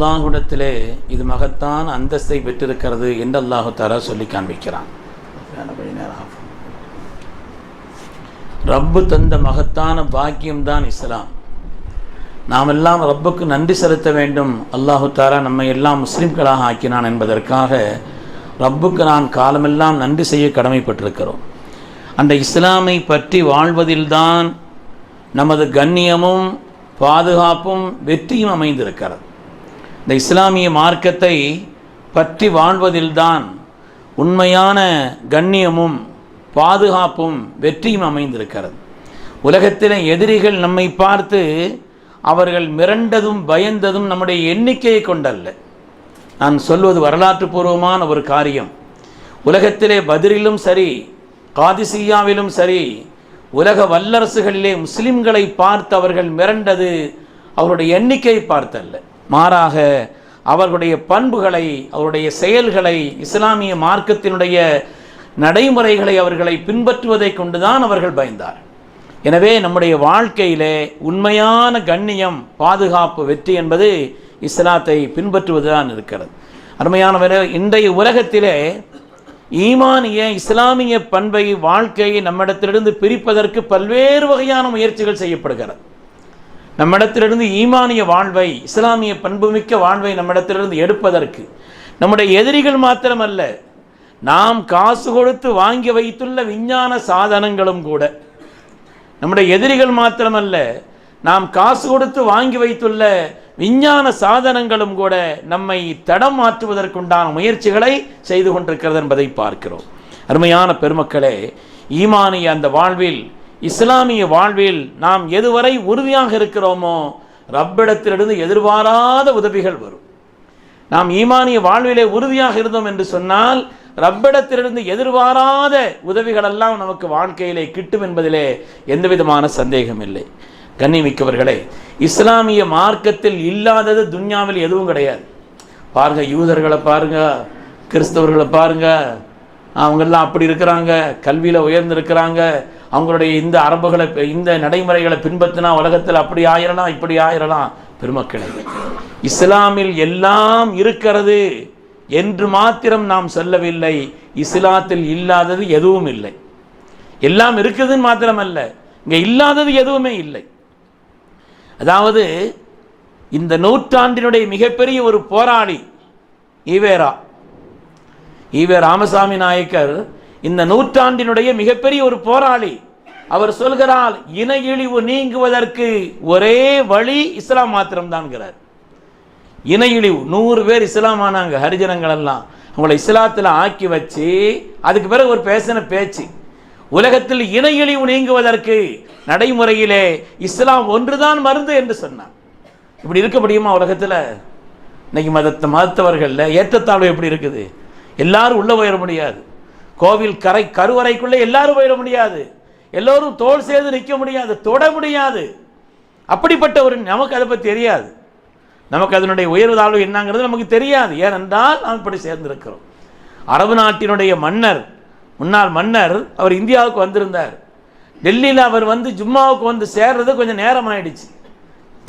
அல்லாஹுடத்திலே இது மகத்தான் அந்தஸ்தை பெற்றிருக்கிறது என்று அல்லாஹு தாலா சொல்லி காண்பிக்கிறான். ரப்பு தந்த மகத்தான பாக்கியம்தான் இஸ்லாம். நாம் எல்லாம் ரப்புக்கு நன்றி செலுத்த வேண்டும். அல்லாஹு தாரா நம்மை எல்லாம் முஸ்லீம்களாக ஆக்கினான் என்பதற்காக ரப்புக்கு நான் காலமெல்லாம் நன்றி செய்ய கடமைப்பட்டிருக்கிறோம். அந்த இஸ்லாமை பற்றி வாழ்வதில்தான் நமது கண்ணியமும் பாதுகாப்பும் வெற்றியும் அமைந்திருக்கிறது. இந்த இஸ்லாமிய மார்க்கத்தை பற்றி வாழ்வதில்தான் உண்மையான கண்ணியமும் பாதுகாப்பும் வெற்றியும் அமைந்திருக்கிறது. உலகத்தில் எதிரிகள் நம்மை பார்த்து அவர்கள் மிரண்டதும் பயந்ததும் நம்முடைய எண்ணிக்கையை கொண்டல்ல. நான் சொல்வது வரலாற்று பூர்வமான ஒரு காரியம். உலகத்திலே பதிரிலும் சரி காதிசியாவிலும் சரி உலக வல்லரசுகளிலே முஸ்லிம்களை பார்த்து அவர்கள் மிரண்டது அவருடைய எண்ணிக்கையை பார்த்தல்ல. மாறாக அவர்களுடைய பண்புகளை அவருடைய செயல்களை இஸ்லாமிய மார்க்கத்தினுடைய நடைமுறைகளை அவர்களை பின்பற்றுவதை கொண்டுதான் அவர்கள் பயந்தார். எனவே நம்முடைய வாழ்க்கையிலே உண்மையான கண்ணியம் பாதுகாப்பு வெற்றி என்பது இஸ்லாத்தை பின்பற்றுவதுதான் இருக்கிறது. அருமையானவர் இன்றைய உலகத்திலே ஈமானிய இஸ்லாமிய பண்பை வாழ்க்கையை நம்மிடத்திலிருந்து பிரிப்பதற்கு பல்வேறு வகையான முயற்சிகள் செய்யப்படுகிறது. நம்மிடத்திலிருந்து ஈமானிய வாழ்வை இஸ்லாமிய பண்புமிக்க வாழ்வை நம்மிடத்திலிருந்து எடுப்பதற்கு நம்முடைய எதிரிகள் மாத்திரமல்ல நாம் காசு கொடுத்து வாங்கி வைத்துள்ள விஞ்ஞான சாதனங்களும் கூட நம்முடைய எதிரிகள் மாத்திரமல்ல நாம் காசு கொடுத்து வாங்கி வைத்துள்ள விஞ்ஞான சாதனங்களும் கூட நம்மை தடம் மாற்றுவதற்குண்டான முயற்சிகளை செய்து கொண்டிருக்கிறது என்பதை பார்க்கிறோம். அருமையான பெருமக்களே ஈமானிய அந்த வாழ்வில் இஸ்லாமிய வாழ்வில் நாம் எதுவரை உறுதியாக இருக்கிறோமோ ரப்பிடத்திலிருந்து எதிர்பாராத உதவிகள் வரும். நாம் ஈமானிய வாழ்விலே உறுதியாக இருந்தோம் என்று சொன்னால் ரப்பிடத்திலிருந்து எதிர்பாராத உதவிகளெல்லாம் நமக்கு வாழ்க்கையிலே கிட்டும் என்பதிலே எந்த விதமான சந்தேகம் இல்லை. கண்ணிமிக்கவர்களே இஸ்லாமிய மார்க்கத்தில் இல்லாதது துன்யாவில் எதுவும் கிடையாது. பாருங்க யூதர்களை பாருங்க கிறிஸ்தவர்களை பாருங்க அவங்கெல்லாம் அப்படி இருக்கிறாங்க கல்வியில் உயர்ந்திருக்கிறாங்க அவங்களுடைய இந்த அரபுகளை இந்த நடைமுறைகளை பின்பற்றினா உலகத்தில் அப்படி ஆயிரலாம் இப்படி ஆயிரலாம். பெருமக்களே இஸ்லாமில் எல்லாம் இருக்கிறது என்று மாத்திரம் நாம் சொல்லவில்லை. இஸ்லாத்தில் இல்லாதது எதுவும் இல்லை. எல்லாம் இருக்குதுன்னு மாத்திரமல்ல. இங்கே இல்லாதது எதுவுமே இல்லை. அதாவது இந்த நூற்றாண்டினுடைய மிகப்பெரிய ஒரு போராளி ஈவேரா. ஈவே ராமசாமி நாயக்கர் இந்த நூற்றாண்டினுடைய மிகப்பெரிய ஒரு போராளி. அவர் சொல்கிறார் இன இழிவு நீங்குவதற்கு ஒரே வழி இஸ்லாம் மாத்திரம்தான்கிறார். இன இழிவு நூறு பேர் இஸ்லாம் ஆனாங்க ஹரிஜனங்கள் எல்லாம் அவங்கள இஸ்லாத்தில் ஆக்கி வச்சு அதுக்கு பிறகு ஒரு பேசின பேச்சு. உலகத்தில் இன இழிவு நீங்குவதற்கு நடைமுறையிலே இஸ்லாம் ஒன்றுதான் மருந்து என்று சொன்னான் இப்படி இருக்க முடியுமா உலகத்தில்? இன்னைக்கு மதத்தை மதத்தவர்களில் ஏற்றத்தாழ்வு எப்படி இருக்குது? எல்லாரும் உள்ளே உயர முடியாது. கோவில் கரை கருவறைக்குள்ளே எல்லாரும் போயிட முடியாது. எல்லோரும் தோல் சேர்ந்து நிற்க முடியாது தொட முடியாது. அப்படிப்பட்ட ஒரு நமக்கு அதை பற்றி தெரியாது. நமக்கு அதனுடைய உயர்வு தாழ்வு என்னங்கிறது நமக்கு தெரியாது. ஏனென்றால் நாம் இப்படி சேர்ந்திருக்கிறோம். அரபு நாட்டினுடைய மன்னர் முன்னாள் மன்னர் அவர் இந்தியாவுக்கு வந்திருந்தார். டெல்லியில் அவர் வந்து ஜும்மாவுக்கு வந்து சேர்றது கொஞ்சம் நேரம் ஆயிடுச்சு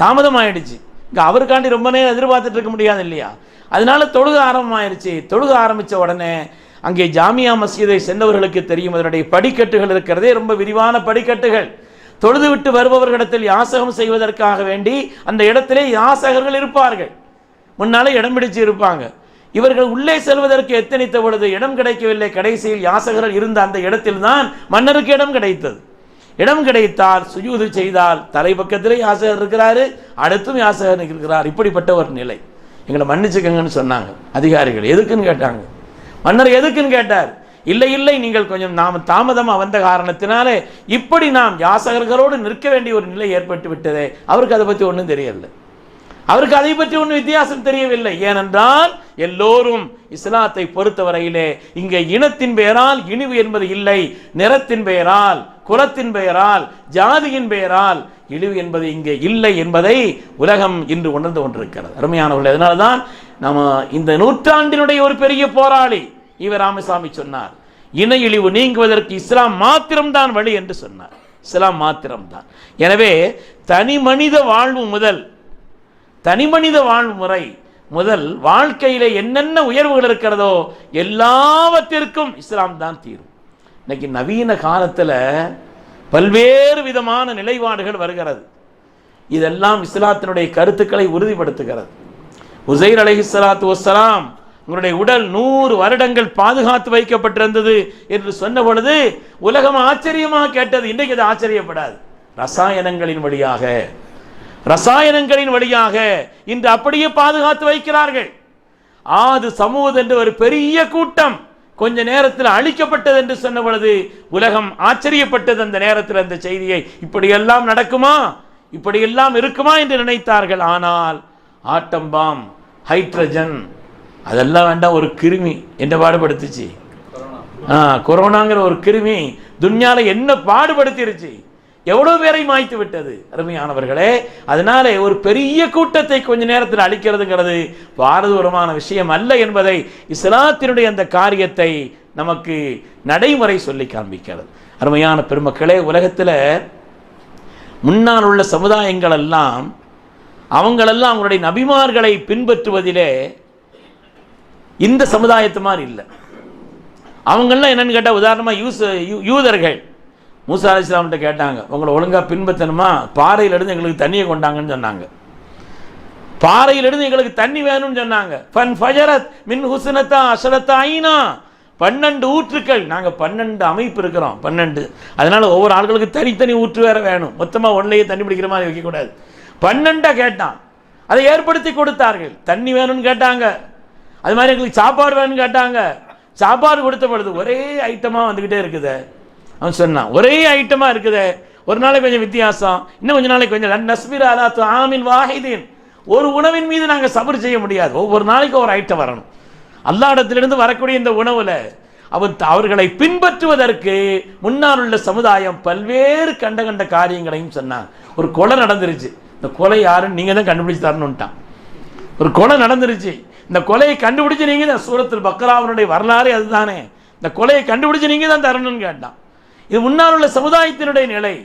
தாமதம் ஆயிடுச்சு இங்கே அவருக்காண்டி ரொம்ப நேரம் எதிர்பார்த்துட்டு இருக்க முடியாது இல்லையா? அதனால தொழுக ஆரம்பமாயிருச்சு. தொழுக ஆரம்பித்த உடனே அங்கே ஜாமியா மசீதை சென்றவர்களுக்கு தெரியும். அதனுடைய படிக்கட்டுகள் இருக்கிறதே ரொம்ப விரிவான படிக்கட்டுகள். தொழுதுவிட்டு வருபவர்களிடத்தில் யாசகம் செய்வதற்காக வேண்டி அந்த இடத்திலே யாசகர்கள் இருப்பார்கள். முன்னாலே இடம் பிடிச்சு இருப்பாங்க. இவர்கள் உள்ளே செல்வதற்கு எத்தனித்த பொழுது இடம் கிடைக்கவில்லை. கடைசியில் யாசகர்கள் இருந்த அந்த இடத்தில்தான் மன்னருக்கு இடம் கிடைத்தது. இடம் கிடைத்தால் சுஜூது செய்தால் தலைப்பக்கத்திலே யாசகர் இருக்கிறாரு அடுத்தும் யாசகர் இருக்கிறார். இப்படிப்பட்ட ஒரு நிலை. எங்களை மன்னிச்சுக்கங்கன்னு சொன்னாங்க. அதிகாரிகள் எதுக்குன்னு கேட்டாங்க. மன்னர் எதுக்குன்னு கேட்டார். இல்லை இல்லை நீங்கள் கொஞ்சம் நாம் தாமதமாக வந்த காரணத்தினாலே இப்படி நாம் யாசகர்களோடு நிற்க வேண்டிய ஒரு நிலை ஏற்பட்டு விட்டதே. அவருக்கு அதை பற்றி ஒன்றும் தெரியவில்லை. அவருக்கு அதை பற்றி ஒன்றும் வித்தியாசம் தெரியவில்லை. ஏனென்றால் எல்லோரும் இஸ்லாத்தை பொறுத்தவரையிலே இங்கே இனத்தின் பெயரால் இனிவு என்பது இல்லை. நிறத்தின் பெயரால் குலத்தின் பெயரால் ஜாதியின் பெயரால் இழிவு என்பது இங்கே இல்லை என்பதை உலகம் இன்று உணர்ந்து கொண்டிருக்கிறது. அருமையானவர்கள் அதனால தான் நம்ம இந்த நூற்றாண்டினுடைய ஒரு பெரிய போராளி இவர் ராமசாமி சொன்னார். இன இழிவு நீங்குவதற்கு இஸ்லாம் மாத்திரம்தான் வழி என்று சொன்னார். இஸ்லாம் மாத்திரம்தான். எனவே தனி மனித வாழ்வு முதல் தனி மனித வாழ்வு முறை முதல் வாழ்க்கையில என்னென்ன உயர்வுகள் இருக்கிறதோ எல்லாவற்றிற்கும் இஸ்லாம் தான் தீரும் இன்னைக்கு நவீன காலத்தில் பல்வேறு விதமான நிலைப்பாடுகள் வருகிறது. இதெல்லாம் இஸ்லாத்தினுடைய கருத்துக்களை உறுதிப்படுத்துகிறது. உசைர் அலைஹிஸ்ஸலாத்து வசலாம் உங்களுடைய உடல் நூறு வருடங்கள் பாதுகாத்து வைக்கப்பட்டிருந்தது என்று சொன்ன பொழுது உலகம் ஆச்சரியமாக கேட்டது. இன்றைக்கு அது ஆச்சரியப்படாது. ரசாயனங்களின் வழியாக. ரசாயனங்களின் வழியாக இன்று அப்படியே பாதுகாத்து வைக்கிறார்கள். ஆது சமூகம் என்று ஒரு பெரிய கூட்டம். கொஞ்ச நேரத்தில் அழிக்கப்பட்டது என்று சொன்ன பொழுது உலகம் ஆச்சரியப்பட்டது அந்த நேரத்தில் அந்த செய்தியை. இப்படியெல்லாம் நடக்குமா? இப்படியெல்லாம் இருக்குமா என்று நினைத்தார்கள். ஆனால் ஆட்டம்பாம் ஹைட்ரஜன் அதெல்லாம் வேண்டாம் ஒரு கிருமி என்ன பாடுபடுத்துச்சு? ஆ கொரோனாங்கிற ஒரு கிருமி துன்யாவில் என்ன பாடுபடுத்திருச்சு? எவ்வளவு பேரை மாய்த்து விட்டது? அருமையானவர்களே அதனால ஒரு பெரிய கூட்டத்தை கொஞ்ச நேரத்தில் அழிக்கிறதுங்கிறது பாரதூரமான விஷயம் அல்ல என்பதை இஸ்லாத்தினுடைய அந்த காரியத்தை நமக்கு நடைமுறை சொல்லி காண்பிக்கிறது. அருமையான பெருமக்களே உலகத்தில் முன்னால் உள்ள சமுதாயங்கள் எல்லாம் அவங்களெல்லாம் அவங்களுடைய நபிமார்களை பின்பற்றுவதிலே இந்த சமுதாயத்து மாதிரி இல்லை. அவங்கெல்லாம் என்னன்னு கேட்டால் உதாரணமாக யூஸ் யூ- யூதர்கள். மூசா அலி இஸ்லாம்கிட்ட கேட்டாங்க உங்களை ஒழுங்காக பின்பற்றணுமா? பாறையிலிருந்து எங்களுக்கு தண்ணியை கொண்டாங்கன்னு சொன்னாங்க. பாறையிலிருந்து எங்களுக்கு தண்ணி வேணும்னு சொன்னாங்க. ஃபன் ஃபஜரத் மின் ஹுசனத்தா அசரத்தா ஐனா. பன்னெண்டு ஊற்றுக்கள். நாங்கள் பன்னெண்டு அமைப்பு இருக்கிறோம் பன்னெண்டு. அதனால் ஒவ்வொரு ஆட்களுக்கு தனித்தனி ஊற்று வேற வேணும். மொத்தமாக ஒன்றையே தண்ணி பிடிக்கிற மாதிரி வைக்கக்கூடாது. பன்னெண்டாக கேட்டான். அதை ஏற்படுத்தி கொடுத்தார்கள். தண்ணி வேணும்னு கேட்டாங்க. அது மாதிரி எங்களுக்கு சாப்பாடு வேணும்னு கேட்டாங்க. சாப்பாடு கொடுத்த பொழுது ஒரே ஐட்டமாக வந்துக்கிட்டே இருக்குது. அவன் சொன்னான் ஒரே ஐட்டமாக இருக்குது. ஒரு நாளைக்கு கொஞ்சம் வித்தியாசம். இன்னும் கொஞ்ச நாளைக்கு கொஞ்சம். லன் நஸ்பிர் அலா ஆமின் வாஹிதீன். ஒரு உணவின் மீது நாங்கள் சபர் செய்ய முடியாது. ஒவ்வொரு நாளைக்கு ஒரு ஐட்டம் வரணும். அல்லாடத்திலிருந்து வரக்கூடிய இந்த உணவில் அவன் அவர்களை பின்பற்றுவதற்கு முன்னால் உள்ள சமுதாயம் பல்வேறு கண்ட கண்ட காரியங்களையும் சொன்னாங்க ஒரு கொலை நடந்துருச்சு. இந்த கொலை யாருன்னு நீங்கள் தான் கண்டுபிடிச்சு தரணுன்ட்டான் ஒரு கொலை நடந்துருச்சு. இந்த கொலையை கண்டுபிடிச்சு நீங்கள் தான் சூரத்தில் பக்ராவனுடைய வரலாறு அதுதானே. இந்த கொலையை கண்டுபிடிச்சு நீங்கள் தான் தரணும்னு கேட்டான். இது முன்னால் உள்ள சமுதாயத்தினுடைய நிலை.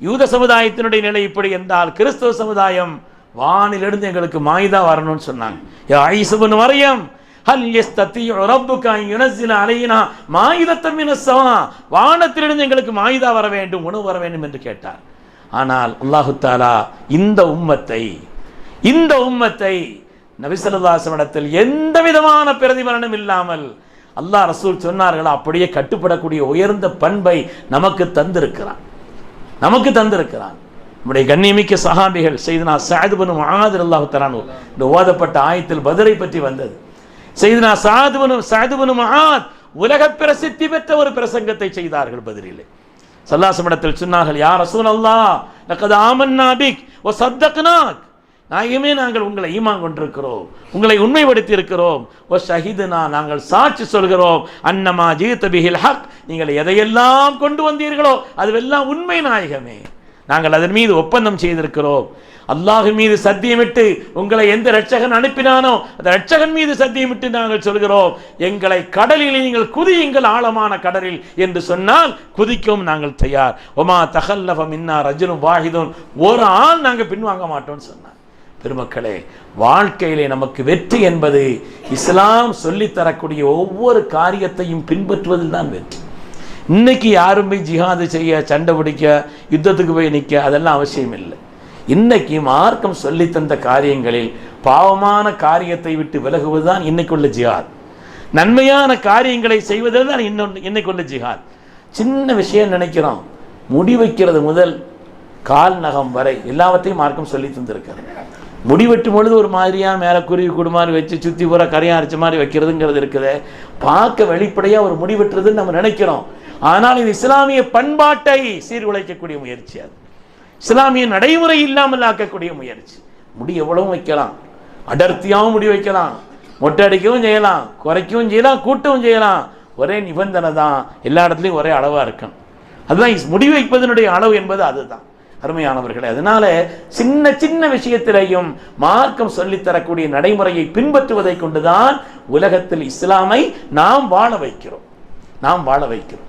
யூத சமுதாயத்தினுடைய நிலை இப்படி என்றால் கிறிஸ்தவ சமுதாயம் வானிலிருந்து எங்களுக்கு மாயுதா வரணும்னு சொன்னாங்க. யா ஐசுபன் மரியம் ஹல் எஸ் தத்தி ரப்புக்கா யுனஸ்ஸில அலையினா மாயுதத்தம் இனசமா வானத்திலிருந்து எங்களுக்கு மாயுதா வர வேண்டும் உணவு வர வேண்டும் என்று கேட்டார். ஆனால் அல்லாஹு தாலா இந்த உம்மத்தை இந்த உம்மத்தை நபிசல்லாசமிடத்தில் எந்த விதமான பிரதிபலனும் இல்லாமல் அல்லாஹ் ரசூல் சொன்னார்களோ அப்படியே கட்டுப்படக்கூடிய உயர்ந்த பண்பை நமக்கு தந்திருக்கிறான். நமக்கு தந்திருக்கிறான். நம்முடைய கண்ணியமிக்க சஹாபிகள் செய்தனா சாதுபனு மகாதர் அல்லாஹு தரானு இந்த ஓதப்பட்ட ஆயத்தில் பதிலை பற்றி வந்தது. செய்தனா சாதுபனு சாதுபனு மகாத் உலக பிரசித்தி பெற்ற ஒரு பிரசங்கத்தை செய்தார்கள் பதிலிலே. சல்லாசமிடத்தில் சொன்னார்கள் யார் ரசூல் அல்லாஹ் நக்கது ஆமன் நாபிக் ஓ சத்தக்னாக். நாயகமே நாங்கள் உங்களை ஈமான் கொண்டிருக்கிறோம். உங்களை உண்மைப்படுத்தி இருக்கிறோம் ஓ ஷஹிதுனா நாங்கள் சாட்சி சொல்கிறோம். அன்னமா ஜீத்த பிஹில் ஹக். நீங்கள் எதையெல்லாம் கொண்டு வந்தீர்களோ அதுவெல்லாம் உண்மை நாயகமே. நாங்கள் அதன் மீது ஒப்பந்தம் செய்திருக்கிறோம். அல்லாஹ் மீது சத்தியமிட்டு உங்களை எந்த ரட்சகன் அனுப்பினானோ அந்த ரட்சகன் மீது சத்தியமிட்டு நாங்கள் சொல்கிறோம். எங்களை கடலில் நீங்கள் குதியுங்கள் ஆழமான கடலில் என்று சொன்னால் குதிக்கும் நாங்கள் தயார். ஒமா தகல்லஃப மின்னா ரஜினும் வாஹிதும் ஒரு ஆள் நாங்கள் பின்வாங்க மாட்டோம்னு சொன்னார். பெருமக்களே வாழ்க்கையிலே நமக்கு வெற்றி என்பது இஸ்லாம் சொல்லித் தரக்கூடிய ஒவ்வொரு காரியத்தையும் பின்பற்றுவதில் தான் வெற்றி. இன்னைக்கு யாரும் போய் ஜிஹாது செய்ய சண்டை பிடிக்க யுத்தத்துக்கு போய் நிற்க அதெல்லாம் அவசியம் இல்லை. இன்னைக்கு மார்க்கம் சொல்லித்தந்த காரியங்களில் பாவமான காரியத்தை விட்டு விலகுவது தான் இன்னைக்கு இன்னைக்குள்ள ஜிஹாத். நன்மையான காரியங்களை செய்வதில் தான் இன்னொன்று இன்னைக்குள்ள ஜிஹாத். சின்ன விஷயம் நினைக்கிறோம். முடி வைக்கிறது முதல் கால் நகம் வரை எல்லாவற்றையும் மார்க்கம் சொல்லி தந்திருக்கிறது. முடி வெட்டும் பொழுது ஒரு மாதிரியாக மேலே குருவி கூடு மாதிரி வச்சு சுற்றி பூரா கரையா அரைச்ச மாதிரி வைக்கிறதுங்கிறது இருக்குது. பார்க்க வெளிப்படையாக ஒரு முடி வெட்டுறதுன்னு நம்ம நினைக்கிறோம். ஆனால் இது இஸ்லாமிய பண்பாட்டை சீர்குலைக்கக்கூடிய முயற்சி அது. இஸ்லாமிய நடைமுறை இல்லாமல் ஆக்கக்கூடிய முயற்சி. முடி எவ்வளவும் வைக்கலாம். அடர்த்தியாகவும் முடி வைக்கலாம். மொட்டை அடிக்கவும் செய்யலாம். குறைக்கவும் செய்யலாம். கூட்டவும் செய்யலாம். ஒரே நிபந்தனை தான். எல்லா இடத்துலையும் ஒரே அளவாக இருக்கணும். அதுதான் முடி வைப்பதனுடைய அளவு என்பது அதுதான். அருமையானவர்களே அதனால சின்ன சின்ன விஷயத்திலையும் மார்க்கம் சொல்லித்தரக்கூடிய நடைமுறையை பின்பற்றுவதை கொண்டுதான் உலகத்தில் இஸ்லாமை நாம் வாழ வைக்கிறோம். நாம் வாழ வைக்கிறோம்.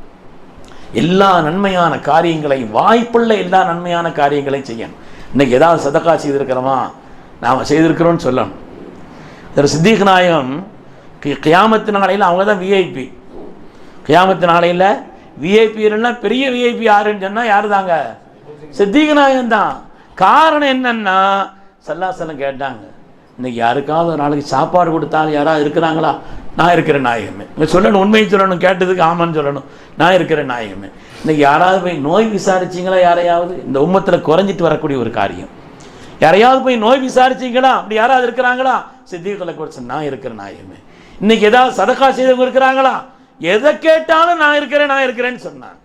எல்லா நன்மையான காரியங்களையும் வாய்ப்புள்ள எல்லா நன்மையான காரியங்களையும் செய்யணும். இன்னைக்கு ஏதாவது சதக்கா செய்திருக்கிறோமா? நாம் செய்திருக்கிறோம்னு சொல்லணும். திரு சித்திக் நாயகம் கி- கியாமத்து நாளையில் அவங்க தான் விஐபி கியாமத்து நாளையில் விஐபி இல்லைன்னா பெரிய விஐபி யாருன்னு சொன்னால் யார் தாங்க சித்திக் நாயகம் தான் காரணம் என்னன்னா சல்லாசலம் கேட்டாங்க. இன்னைக்கு யாருக்காவது ஒரு நாளைக்கு சாப்பாடு கொடுத்தாலும் யாராவது இருக்கிறாங்களா? நான் இருக்கிற நாயகமே. இங்கே சொல்லணும் உண்மையை சொல்லணும் கேட்டதுக்கு ஆமான்னு சொல்லணும். நான் இருக்கிற நாயகமே. இன்னைக்கு யாராவது போய் நோய் விசாரிச்சீங்களா யாரையாவது? இந்த உம்மத்தில் குறைஞ்சிட்டு வரக்கூடிய ஒரு காரியம். யாரையாவது போய் நோய் விசாரிச்சீங்களா? அப்படி யாராவது இருக்கிறாங்களா? சித்திகளை குறைச்சி நான் இருக்கிற நாயகமே. இன்னைக்கு ஏதாவது சதக்கா செய்தவங்க இருக்கிறாங்களா எதை கேட்டாலும் நான் இருக்கிறேன் நான் இருக்கிறேன்னு சொன்னாங்க.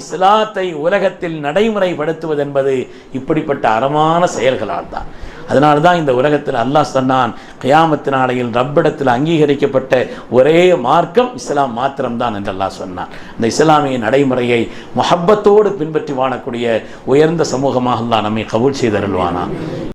இஸ்லாத்தை உலகத்தில் நடைமுறைப்படுத்துவது என்பது இப்படிப்பட்ட அறமான செயல்களால் தான். அதனால தான் இந்த உலகத்தில் அல்லாஹ் சொன்னான் கயாமத்து நாளையில் ரப்பிடத்தில் அங்கீகரிக்கப்பட்ட ஒரே மார்க்கம் இஸ்லாம் மாத்திரம்தான் என்று அல்லாஹ் சொன்னான். இந்த இஸ்லாமிய நடைமுறையை மொஹப்பத்தோடு பின்பற்றி வாழக்கூடிய உயர்ந்த சமூகமாக அல்லாஹ் நம்மை கபூல் செய்தருள்வானா